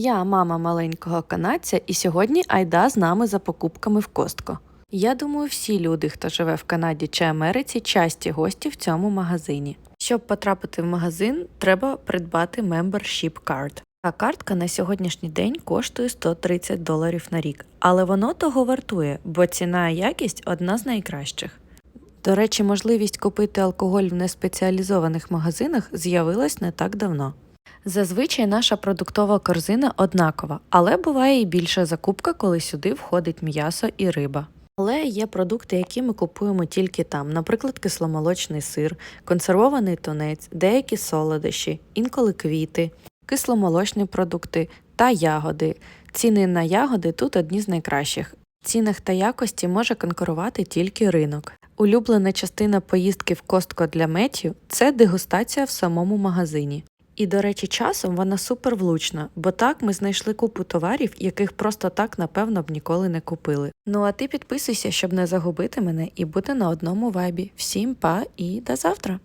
Я мама маленького канадця, і сьогодні Айда з нами за покупками в Костко. Я думаю, всі люди, хто живе в Канаді чи Америці, часті гості в цьому магазині. Щоб потрапити в магазин, треба придбати Membership Card. Та картка на сьогоднішній день коштує 130 доларів на рік, але воно того вартує, бо ціна і якість одна з найкращих. До речі, можливість купити алкоголь в неспеціалізованих магазинах з'явилась не так давно. Зазвичай наша продуктова корзина однакова, але буває і більша закупка, коли сюди входить м'ясо і риба. Але є продукти, які ми купуємо тільки там, наприклад, кисломолочний сир, консервований тунець, деякі солодощі, інколи квіти, кисломолочні продукти та ягоди. Ціни на ягоди тут одні з найкращих. В цінах та якості може конкурувати тільки ринок. Улюблена частина поїздки в Костко для Меттю – це дегустація в самому магазині. І, до речі, часом вона супер влучна, бо так ми знайшли купу товарів, яких просто так, напевно, б ніколи не купили. Ну а ти підписуйся, щоб не загубити мене і бути на одному вайбі. Всім па і до завтра!